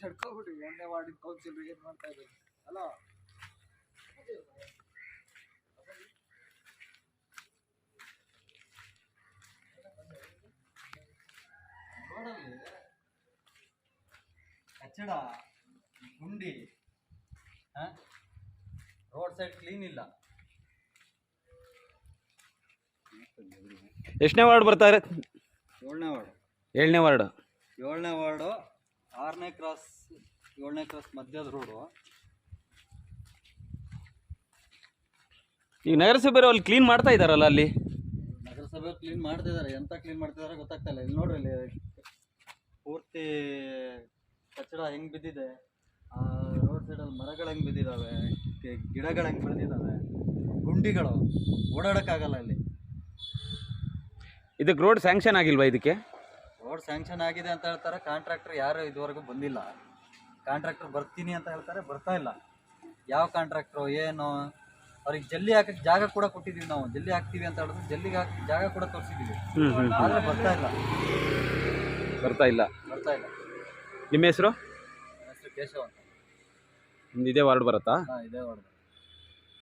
ಜಡ್ಕೊಬಿಟ್ಟು ಎರಡನೇ ವಾರ್ಡಿನ ಕೌನ್ಸಿಲರ್ ಏನು ಮಾಡ್ತಾ ಇದ್ದಾರೆ? ಅಲ್ಲ ರೋಡಲ್ಲಿ ಕಚ್ಚಡ ಗುಂಡಿ ರೋಡ್ ಸೈಡ್ ಕ್ಲೀನ್ ಇಲ್ಲ. ಎಷ್ಟನೇ ವಾರ್ಡ್ ಬರ್ತಾರೆ? ಏಳನೇ ವಾರ್ಡ್. ಏಳನೇ ವಾರ್ಡ್. ಏಳನೇ ವಾರ್ಡು ಆರನೇ ಕ್ರಾಸ್ ಏಳನೇ ಕ್ರಾಸ್ ಮಧ್ಯದ ರೋಡು ಈಗ ನಗರಸಭೆಯವರು ಅಲ್ಲಿ ಕ್ಲೀನ್ ಮಾಡ್ತಾ ಇದ್ದಾರಲ್ಲ ಅಲ್ಲಿ? ನಗರಸಭೆ ಕ್ಲೀನ್ ಮಾಡ್ತಾ ಮಾಡ್ತಿದ್ದಾರೆ ಎಂತ ಕ್ಲೀನ್ ಮಾಡ್ತಾ ಇದಾರೆ ಗೊತ್ತಾಗ್ತಾ ಇಲ್ಲ. ಇಲ್ಲಿ ನೋಡ್ರಿ ಇಲ್ಲಿ ಪೂರ್ತಿ ಕಚ್ಚಡ ಹೆಂಗ್ ಬಿದ್ದಿದೆ. ಆ ರೋಡ್ ಸೈಡಲ್ಲಿ ಮರಗಳು ಹೆಂಗ್ ಬಿದ್ದಿದ್ದಾವೆ ಗಿ- ಗಿಡಗಳು ಹೆಂಗ್ ಬೆಳೆದಿದ್ದಾವೆ ಗುಂಡಿಗಳು ಓಡಾಡಕ್ಕಾಗಲ್ಲ ಇಲ್ಲಿ ಇದಕ್ಕೆ ರೋಡ್ ಸ್ಯಾಂಕ್ಷನ್ ಆಗಿಲ್ವಾ ಇದಕ್ಕೆ? ರೋಡ್ ಸ್ಯಾಂಕ್ಷನ್ ಆಗಿದೆ ಅಂತ ಹೇಳ್ತಾರೆ ಕಾಂಟ್ರಾಕ್ಟರ್ ಯಾರು ಇದುವರೆಗೂ ಬಂದಿಲ್ಲ. ಕಾಂಟ್ರಾಕ್ಟರ್ ಬರ್ತೀನಿ ಅಂತ ಹೇಳ್ತಾರೆ ಬರ್ತಾ ಇಲ್ಲ. ಯಾವ ಕಾಂಟ್ರಾಕ್ಟ್ರು ಏನು? ಅವ್ರಿಗೆ ಜಲ್ಲಿ ಹಾಕಕ್ಕೆ ಜಾಗ ಕೂಡ ಕೊಟ್ಟಿದ್ದೀವಿ ನಾವು. ಜಲ್ಲಿ ಹಾಕ್ತೀವಿ ಅಂತ ಹೇಳಿದ್ರೆ ಜಲ್ಲಿಗೆ ಹಾಕಿ ಜಾಗ ಕೂಡ ತೋರಿಸಿದ್ದೀವಿ ಹ್ಮ್ ಬರ್ತಾ ಇಲ್ಲ. ಬರ್ತಾ ಇಲ್ಲ. ಬರ್ತಾ ಇಲ್ಲ. ನಿಮ್ಮ ಹೆಸರು? ನನ್ನ ಹೆಸರು ಕೇಶವ್ ಅಂತ. ನಿಮ್ದು ಇದೇ ವಾರ್ಡ್ ಬರುತ್ತಾ? ಹಾಂ ಇದೇ ವಾರ್ಡ್.